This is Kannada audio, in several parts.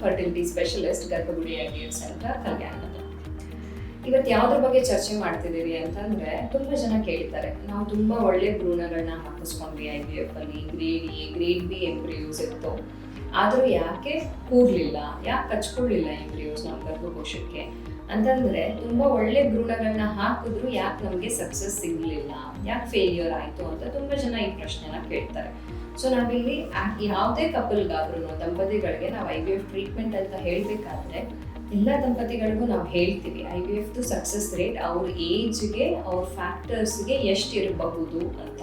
Fertility specialist Garbhagudi IVF centre Kalyan ಇವತ್ತು ಯಾವ್ದ್ರ ಬಗ್ಗೆ ಚರ್ಚೆ ಮಾಡ್ತಿದ್ದೀವಿ ಅಂತಂದ್ರೆ ತುಂಬಾ ಜನ ಕೇಳ್ತಾರೆ ನಾವು ತುಂಬಾ ಒಳ್ಳೆ ಭ್ರೂಣಗಳನ್ನ ಹಾಕಿಸ್ಕೊಂಡ್ವಿ ಐ ವಿ ಎಫ್ ಅಲ್ಲಿ grade A grade B embryos ಇತ್ತು. ಆದರೂ ಯಾಕೆ ಕೂರ್ಲಿಲ್ಲ ಯಾಕೆ ಕಚ್ಕೊಳ್ಳಿಲ್ಲ ಎಂಬ್ರಿಯೂಸ್ ನಮ್ಮ ಗರ್ಭಕೋಶಕ್ಕೆ? ಅಂತಂದ್ರೆ ತುಂಬಾ ಒಳ್ಳೆ ಭ್ರೂಣಗಳನ್ನ ಹಾಕಿದ್ರು ಯಾಕೆ ನಮಗೆ ಸಕ್ಸಸ್ ಸಿಗ್ಲಿಲ್ಲ? ಯಾಕೆ ಫೇಲ್ಯೂರ್ ಆಯ್ತು ಅಂತ ತುಂಬಾ ಜನ ಈ ಪ್ರಶ್ನೆನ ಕೇಳ್ತಾರೆ. ಸೊ ನಾವಿಲ್ಲಿ ಯಾವುದೇ ಕಪಲ್ಗಾದ್ರೂ ದಂಪತಿಗಳಿಗೆ ನಾವು ಐ ವಿ ಎಫ್ ಟ್ರೀಟ್ಮೆಂಟ್ ಅಂತ ಹೇಳಬೇಕಾದ್ರೆ, ಎಲ್ಲ ದಂಪತಿಗಳಿಗೂ ನಾವು ಹೇಳ್ತೀವಿ ಐ ವಿ ಎಫ್ದು ಸಕ್ಸಸ್ ರೇಟ್ ಅವ್ರ ಏಜ್ಗೆ ಅವ್ರ ಫ್ಯಾಕ್ಟರ್ಸ್ಗೆ ಎಷ್ಟು ಇರಬಹುದು ಅಂತ.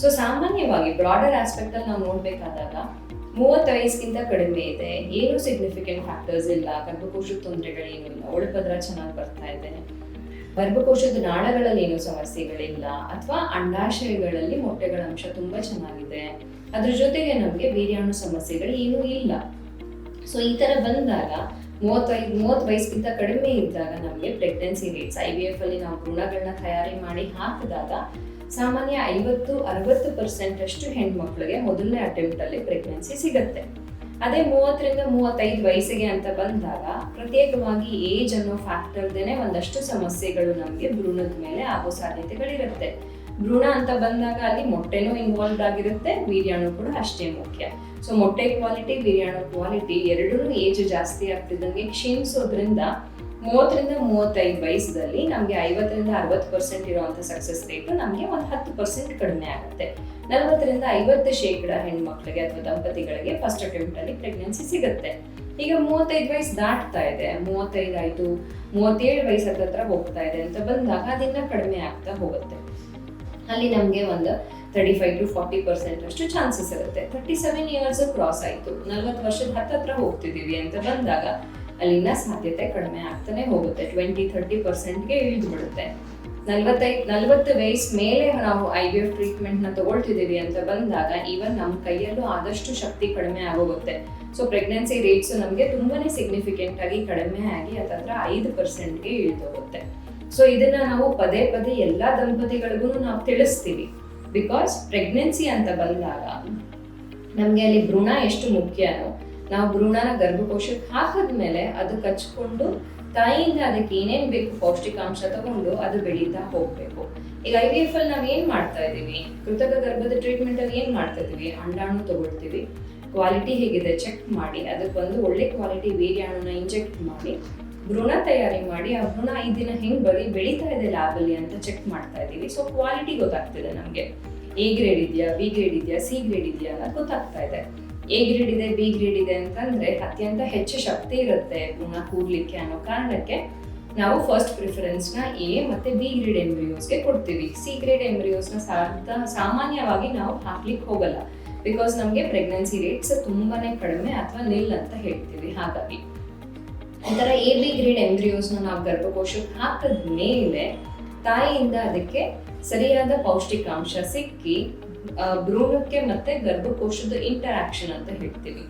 ಸೊ ಸಾಮಾನ್ಯವಾಗಿ ಬ್ರಾಡರ್ ಆಸ್ಪೆಕ್ಟ್ ಅಲ್ಲಿ ನಾವು ನೋಡಬೇಕಾದಾಗ, ಮೂವತ್ತು ವಯಸ್ಸಿಗಿಂತ ಕಡಿಮೆ ಇದೆ, ಏನು ಸಿಗ್ನಿಫಿಕೆಂಟ್ ಫ್ಯಾಕ್ಟರ್ಸ್ ಇಲ್ಲ ಕಂಡುಕೋಶದ ತೊಂದರೆಗಳೇನು ಇಲ್ಲ ಒಳಪದ್ರ ಚೆನ್ನಾಗಿ ಬರ್ತಾ ಇದೆ ಗರ್ಭಕೋಶದ ನಾಳಗಳಲ್ಲಿ ಏನು ಸಮಸ್ಯೆಗಳಿಲ್ಲ ಅಥವಾ ಅಂಡಾಶಯಗಳಲ್ಲಿ ಮೊಟ್ಟೆಗಳ ಅಂಶ ತುಂಬಾ ಚೆನ್ನಾಗಿದೆ. ಅದ್ರ ಜೊತೆಗೆ ನಮಗೆ ವೀರ್ಯಾಣು ಸಮಸ್ಯೆಗಳು ಏನೂ ಇಲ್ಲ. ಸೊ ಈ ತರ ಬಂದಾಗ ಮೂವತ್ತೈದು, ಮೂವತ್ತು ವಯಸ್ಸಿಗಿಂತ ಕಡಿಮೆ ಇದ್ದಾಗ ನಮಗೆ pregnancy rates I V F ಅಲ್ಲಿ ನಾವು ಗುಣಗಳನ್ನ ತಯಾರಿ ಮಾಡಿ ಹಾಕಿದಾಗ ಸಾಮಾನ್ಯ ಐವತ್ತು, ಅರವತ್ತು ಪರ್ಸೆಂಟ್ ಅಷ್ಟು ಹೆಣ್ಮಕ್ಳಿಗೆ ಮೊದಲನೇ ಅಟೆಂಪ್ಟ್ ಅಲ್ಲಿ ಪ್ರೆಗ್ನೆನ್ಸಿ ಸಿಗುತ್ತೆ. ಅದೇ ಮೂವತ್ತರಿಂದ ಮೂವತ್ತೈದು ವಯಸ್ಸಿಗೆ ಅಂತ ಬಂದಾಗ ಪ್ರತ್ಯೇಕವಾಗಿ ಏಜ್ ಅನ್ನೋ ಫ್ಯಾಕ್ಟರ್ದೇನೆ ಒಂದಷ್ಟು ಸಮಸ್ಯೆಗಳು ನಮಗೆ ಭ್ರೂಣದ ಮೇಲೆ ಆಗೋ ಸಾಧ್ಯತೆಗಳಿರುತ್ತೆ. ಭ್ರೂಣ ಅಂತ ಬಂದಾಗ ಅಲ್ಲಿ ಮೊಟ್ಟೆನೂ ಇನ್ವಾಲ್ವ್ ಆಗಿರುತ್ತೆ, ವೀರ್ಯಾಣು ಕೂಡ ಅಷ್ಟೇ ಮುಖ್ಯ. ಸೊ ಮೊಟ್ಟೆ ಕ್ವಾಲಿಟಿ ವೀರ್ಯಾಣು ಕ್ವಾಲಿಟಿ ಎರಡೂ ಏಜ್ ಜಾಸ್ತಿ ಆಗ್ತಿದ್ದಂಗೆ ಕ್ಷೀಣಿಸೋದ್ರಿಂದ ಮೂವತ್ತರಿಂದ ಮೂವತ್ತೈದು ವಯಸ್ಸಲ್ಲಿ ನಮಗೆ ಐವತ್ತರಿಂದ ಅರವತ್ತು ಪರ್ಸೆಂಟ್ ಇರುವಂಥ ಸಕ್ಸಸ್ ರೇಟ್ ನಮಗೆ ಒಂದು ಹತ್ತು ಪರ್ಸೆಂಟ್ ಕಡಿಮೆ ಆಗುತ್ತೆ. ನಲವತ್ತರಿಂದ ಐವತ್ತು ಶೇಕಡ ಹೆಣ್ಮಕ್ಳಿಗೆ ಅಥವಾ ದಂಪತಿಗಳಿಗೆ ಫಸ್ಟ್ ಅಟೆಂಪ್ಟ್ ಅಲ್ಲಿ ಪ್ರೆಗ್ನೆನ್ಸಿ ಸಿಗುತ್ತೆ. ಈಗ ಮೂವತ್ತೈದು ವಯಸ್ಸು ದಾಟ್ತಾ ಇದೆ. ಮೂವತ್ತೈದು ಆಯ್ತು, ಮೂವತ್ತೇಳು ವಯಸ್ಸು ಹತ್ರ ಹೋಗ್ತಾ ಇದೆ ಅಂತ ಬಂದಾಗ ಅದನ್ನ ಕಡಿಮೆ ಆಗ್ತಾ ಹೋಗುತ್ತೆ. ಅಲ್ಲಿ ನಮಗೆ ಒಂದು thirty five to forty percent ಅಷ್ಟು ಚಾನ್ಸಸ್ ಇರುತ್ತೆ. ತರ್ಟಿ ಸೆವೆನ್ ಇಯರ್ಸ್ ಕ್ರಾಸ್ ಆಯಿತು. ನಲ್ವತ್ತು ವರ್ಷದ ಹತ್ತತ್ರ ಹೋಗ್ತಿದ್ದೀವಿ ಅಂತ ಬಂದಾಗ ಅಲ್ಲಿನ ಸಾಧ್ಯತೆ ಕಡಿಮೆ ಆಗ್ತಾನೆ ಹೋಗುತ್ತೆ. ಟ್ವೆಂಟಿ ಥರ್ಟಿ ಪರ್ಸೆಂಟ್ಗೆ ಇಳಿದು ಬಿಡುತ್ತೆ. ನಲ್ವತ್ತೈದು ನಲ್ವತ್ತು ವಯಸ್ಸು ಮೇಲೆ ನಾವು ಐ ವಿ ಎಫ್ ಟ್ರೀಟ್ಮೆಂಟ್ನ ತಗೊಳ್ತಿದ್ದೀವಿ ಅಂತ ಬಂದಾಗ ಈವನ್ ನಮ್ಮ ಕೈಯಲ್ಲೂ ಆದಷ್ಟು ಶಕ್ತಿ ಕಡಿಮೆ ಆಗೋಗುತ್ತೆ. ಸೊ ಪ್ರೆಗ್ನೆನ್ಸಿ ರೇಟ್ಸ್ ನಮಗೆ ತುಂಬಾನೇ ಸಿಗ್ನಿಫಿಕೆಂಟ್ ಆಗಿ ಕಡಿಮೆ ಆಗಿ ಅದತ್ರ ಐದು ಪರ್ಸೆಂಟ್ಗೆ ಇಳಿದೋಗುತ್ತೆ ಸೊ ಇದನ್ನ ನಾವು ಪದೇ ಪದೇ ಎಲ್ಲ ದಂಪತಿಗಳಿಗೂ ನಾವು ತಿಳಿಸ್ತೀವಿ. ಬಿಕಾಸ್ ಪ್ರೆಗ್ನೆನ್ಸಿ ಅಂತ ಬಂದಾಗ ನಮಗೆ ಅಲ್ಲಿ ಭ್ರೂಣ ಎಷ್ಟು ಮುಖ್ಯನೋ ನಾವು ಭ್ರೂಣನ ಗರ್ಭಕೋಶಕ್ಕೆ ಹಾಕಿದ್ಮೇಲೆ ಅದು ಕಚ್ಕೊಂಡು ತಾಯಿಯಿಂದ ಅದಕ್ಕೆ ಏನೇನ್ ಬೇಕು ಪೌಷ್ಟಿಕಾಂಶ ತಗೊಂಡು ಅದು ಬೆಳೀತಾ ಹೋಗ್ಬೇಕು. ಈಗ ಐ ವಿ ಎಫ್ ಅಲ್ಲಿ ನಾವ್ ಏನ್ ಮಾಡ್ತಾ ಇದೀವಿ ಕೃತಕ ಗರ್ಭದ ಟ್ರೀಟ್ಮೆಂಟ್ ಅಲ್ಲಿ ಏನ್ ಮಾಡ್ತಾ ಇದೀವಿ ಅಂಡಾಣು ತಗೊಳ್ತೀವಿ. ಕ್ವಾಲಿಟಿ ಹೇಗಿದೆ ಚೆಕ್ ಮಾಡಿ, ಅದಕ್ಕೆ ಒಂದು ಒಳ್ಳೆ ಕ್ವಾಲಿಟಿ ವೀರ್ಯಾಣುನ ಇಂಜೆಕ್ಟ್ ಮಾಡಿ, ಭ್ರೂಣ ತಯಾರಿ ಮಾಡಿ, ಆ ಭ್ರೂಣ ಈ ದಿನ ಹೆಂಗ್ ಬರೀ, ಬೆಳೀತಾ ಇದೆ ಲ್ಯಾಬಲ್ಲಿ ಅಂತ ಚೆಕ್ ಮಾಡ್ತಾ ಇದೀವಿ ಸೊ ಕ್ವಾಲಿಟಿ ಗೊತ್ತಾಗ್ತಿದೆ ನಮಗೆ. ಎ ಗ್ರೇಡ್ ಇದೆಯಾ ಬಿ ಗ್ರೇಡ್ ಇದೆಯಾ ಸಿ ಗ್ರೇಡ್ ಇದೆಯಾ ಅಂತ ಗೊತ್ತಾಗ್ತಾ ಇದೆ. ಎ ಗ್ರೇಡ್ ಇದೆ ಬಿ ಗ್ರೇಡ್ ಇದೆ ಅಂತಂದ್ರೆ ಅತ್ಯಂತ ಹೆಚ್ಚು ಶಕ್ತಿ ಇರುತ್ತೆ ಭ್ರೂಣ ಕೂಡ್ಲಿಕ್ಕೆ ಅನ್ನೋ ಕಾರಣಕ್ಕೆ ನಾವು ಫಸ್ಟ್ ಪ್ರಿಫರೆನ್ಸ್ನ ಎ ಮತ್ತೆ ಬಿ ಗ್ರೇಡ್ ಎಂಬ್ರಿಯೋಸ್ಗೆ ಕೊಡ್ತೀವಿ. ಸಿ ಗ್ರೇಡ್ ಎಂಬ್ರಿಯೋಸ್ನ ಸಾಮಾನ್ಯವಾಗಿ ನಾವು ಹಾಕ್ಲಿಕ್ಕೆ ಹೋಗಲ್ಲ. ಬಿಕಾಸ್ ನಮಗೆ ಪ್ರೆಗ್ನೆನ್ಸಿ ರೇಟ್ಸ್ ತುಂಬಾನೇ ಕಡಿಮೆ ಅಥವಾ ನಿಲ್ ಅಂತ ಹೇಳ್ತೀವಿ ಹಾಗಾಗಿ. ಒಂಥರ ಥರ ಎ ಬಿ ಗ್ರೇಡ್ ಎಂಬ್ರಿಯೋಸ್ನ ನಾವು ಗರ್ಭಕೋಶಕ್ಕೆ ಹಾಕದ ಮೇಲೆ ತಾಯಿಯಿಂದ ಅದಕ್ಕೆ ಸರಿಯಾದ ಪೌಷ್ಟಿಕಾಂಶ ಸಿಕ್ಕಿ ಭ್ರೂಣಕ್ಕೆ ಮತ್ತೆ ಗರ್ಭಕೋಶದ ಇಂಟರಾಕ್ಷನ್ ಅಂತ ಹೇಳ್ತೀವಿ.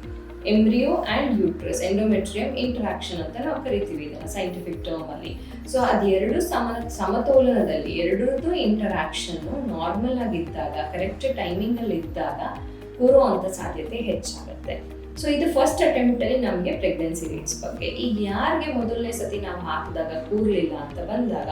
Embryo and uterus endometrium interaction ಅಂತ ನಾವು ಕರಿತೀವಿ ಇದನ್ನ ಸೈಂಟಿಫಿಕ್ ಟರ್ಮ್ ಅಲ್ಲಿ. ಸೊ ಅದೆರಡು ಸಮ, ಸಮತೋಲನದಲ್ಲಿ, ಎರಡರದ್ದು ಇಂಟರಾಕ್ಷನ್ ನಾರ್ಮಲ್ ಆಗಿದ್ದಾಗ ಕರೆಕ್ಟ್ ಟೈಮಿಂಗ್ ಅಲ್ಲಿ ಇದ್ದಾಗ ಕೂರುವಂತ ಸಾಧ್ಯತೆ ಹೆಚ್ಚಾಗುತ್ತೆ. ಸೊ ಇದು ಫಸ್ಟ್ ಅಟೆಂಪ್ಟ್ ಅಲ್ಲಿ ನಮಗೆ ಪ್ರೆಗ್ನೆನ್ಸಿ ರೇಟ್ಸ್ ಬಗ್ಗೆ. ಈಗ ಯಾರಿಗೆ ಮೊದಲನೇ ಸತಿ ನಾವು ಹಾಕಿದಾಗ ಕೂರ್ಲಿಲ್ಲ ಅಂತ ಬಂದಾಗ,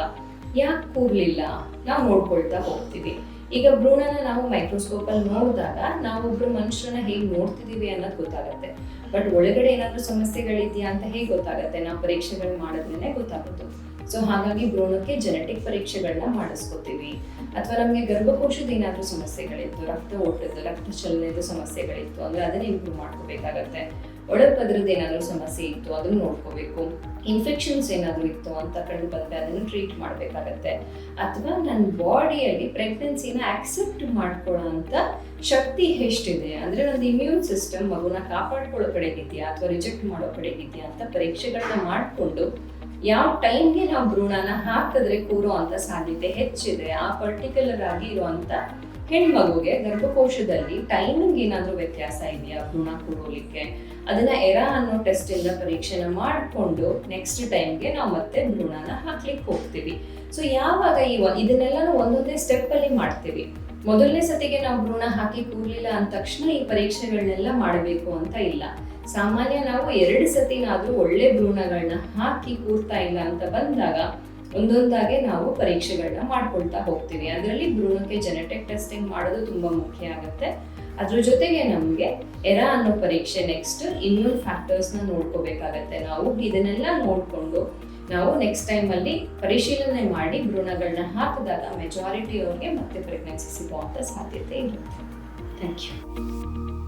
ಯಾಕೆ ಕೂರ್ಲಿಲ್ಲ? ನಾವು ನೋಡ್ಕೊಳ್ತಾ ಹೋಗ್ತೀವಿ. ಈಗ ಭ್ರೂಣನ ನಾವು ಮೈಕ್ರೋಸ್ಕೋಪ್ ಅಲ್ಲಿ ನೋಡಿದಾಗ ನಾವು ಒಬ್ರು ಮನುಷ್ಯರನ್ನ ಹೇಗೆ ನೋಡ್ತಿದೀವಿ ಅನ್ನೋದು ಗೊತ್ತಾಗುತ್ತೆ. ಬಟ್ ಒಳಗಡೆ ಏನಾದ್ರೂ ಸಮಸ್ಯೆಗಳಿದೆಯಾ ಅಂತ ಹೇಗೆ ಗೊತ್ತಾಗುತ್ತೆ? ನಾವು ಪರೀಕ್ಷೆಗಳು ಮಾಡೋದ್ರೇನೆ ಗೊತ್ತಾಗುತ್ತೆ. ಸೊ ಹಾಗಾಗಿ ಭ್ರೂಣಕ್ಕೆ ಜೆನೆಟಿಕ್ ಪರೀಕ್ಷೆಗಳನ್ನ ಮಾಡಿಸ್ಕೋತೀವಿ. ಅಥವಾ ನಮಗೆ ಗರ್ಭಕೋಶದ ಏನಾದರೂ ಸಮಸ್ಯೆಗಳಿತ್ತು, ರಕ್ತ ಓಟದ ರಕ್ತ ಚಲನೆಯದ ಸಮಸ್ಯೆಗಳಿತ್ತು ಅಂದ್ರೆ ಅದನ್ನ ಇಂಪ್ರೂವ್ ಮಾಡ್ಕೋಬೇಕಾಗತ್ತೆ. ಒಳಪದ್ರದ ಏನಾದರೂ ಸಮಸ್ಯೆ ಇತ್ತು, ಅದನ್ನ ನೋಡ್ಕೋಬೇಕು. ಇನ್ಫೆಕ್ಷನ್ಸ್ ಏನಾದರೂ ಇತ್ತು ಅಂತ ಕಂಡು ಬಂದ್ರೆ ಅದನ್ನು ಟ್ರೀಟ್ ಮಾಡಬೇಕಾಗತ್ತೆ. ಅಥವಾ ನನ್ನ ಬಾಡಿಯಲ್ಲಿ ಪ್ರೆಗ್ನೆನ್ಸಿನ ಆಕ್ಸೆಪ್ಟ್ ಮಾಡ್ಕೊಳ್ಳೋ ಅಂತ ಶಕ್ತಿ ಎಷ್ಟಿದೆ? ಅಂದರೆ ನನ್ನ ಇಮ್ಯೂನ್ ಸಿಸ್ಟಮ್ ಮಗುನ ಕಾಪಾಡ್ಕೊಳ್ಳೋ ಕಡೆಗಿದೆಯಾ ಅಥವಾ ರಿಜೆಕ್ಟ್ ಮಾಡೋ ಕಡೆಗಿದೆಯಾ ಅಂತ ಪರೀಕ್ಷೆಗಳನ್ನ ಮಾಡಿಕೊಂಡು ಯಾವ ಟೈಮ್ಗೆ ನಾವು ಭ್ರೂಣನ ಹಾಕಿದ್ರೆ ಕೂರೋ ಅಂತ ಸಾಧ್ಯತೆ ಹೆಚ್ಚಿದೆ. ಆ ಪರ್ಟಿಕ್ಯುಲರ್ ಆಗಿ ಇರುವಂತ ಹೆಣ್ಮಗುಗೆ ಗರ್ಭಕೋಶದಲ್ಲಿ ಟೈಮಿಂಗ್ ಏನಾದರೂ ವ್ಯತ್ಯಾಸ ಇದೆಯಾ? ಭ್ರೂಣ ಕೂಡೋಲಿಕ್ಕೆ ಅದನ್ನ ಎರಾ ಅನ್ನೋ ಟೆಸ್ಟ್ ಇಂದ ಪರೀಕ್ಷೆನ ಮಾಡಿಕೊಂಡು ನೆಕ್ಸ್ಟ್ ಟೈಮ್ಗೆ ನಾವು ಮತ್ತೆ ಭ್ರೂಣನ ಹಾಕ್ಲಿಕ್ಕೆ ಹೋಗ್ತೀವಿ. ಸೊ ಯಾವಾಗ ಈ ಇದನ್ನೆಲ್ಲ ಒಂದೊಂದೇ ಸ್ಟೆಪ್ ಅಲ್ಲಿ ಮಾಡ್ತೀವಿ. ಮೊದಲನೇ ಸತಿಗೆ ನಾವು ಭ್ರೂಣ ಹಾಕಿ ಕೂರ್ಲಿಲ್ಲ ಅಂದ ತಕ್ಷಣ ಈ ಪರೀಕ್ಷೆಗಳನ್ನೆಲ್ಲ ಮಾಡಬೇಕು ಅಂತ ಇಲ್ಲ. ಸಾಮಾನ್ಯ ನಾವು ಎರಡು ಸತಿನಾದ್ರೂ ಒಳ್ಳೆ ಭ್ರೂಣಗಳನ್ನ ಹಾಕಿ ಕೂರ್ತಾ ಇಲ್ಲ ಅಂತ ಬಂದಾಗ ಒಂದೊಂದಾಗೆ ನಾವು ಪರೀಕ್ಷೆಗಳನ್ನ ಮಾಡ್ಕೊಳ್ತಾ ಹೋಗ್ತೀವಿ. ಅದರಲ್ಲಿ ಭ್ರೂಣಕ್ಕೆ ಜೆನೆಟಿಕ್ ಟೆಸ್ಟಿಂಗ್ ಮಾಡೋದು ತುಂಬಾ ಮುಖ್ಯ ಆಗುತ್ತೆ. ಅದ್ರ ಜೊತೆಗೆ ನಮಗೆ ಎರಾ ಅನ್ನೋ ಪರೀಕ್ಷೆ ನೆಕ್ಸ್ಟ್ ಇಮ್ಯೂನ್ ಫ್ಯಾಕ್ಟರ್ಸ್ನ ನೋಡ್ಕೋಬೇಕಾಗತ್ತೆ. ನಾವು ಇದನ್ನೆಲ್ಲ ನೋಡಿಕೊಂಡು ನಾವು ನೆಕ್ಸ್ಟ್ ಟೈಮಲ್ಲಿ ಪರಿಶೀಲನೆ ಮಾಡಿ ಭ್ರೂಣಗಳನ್ನ ಹಾಕಿದಾಗ ಮೆಜಾರಿಟಿ ಅವ್ರಿಗೆ ಮತ್ತೆ ಪ್ರೆಗ್ನೆನ್ಸಿ ಸಿಗುವಂಥ ಸಾಧ್ಯತೆ ಇರುತ್ತೆ. Thank you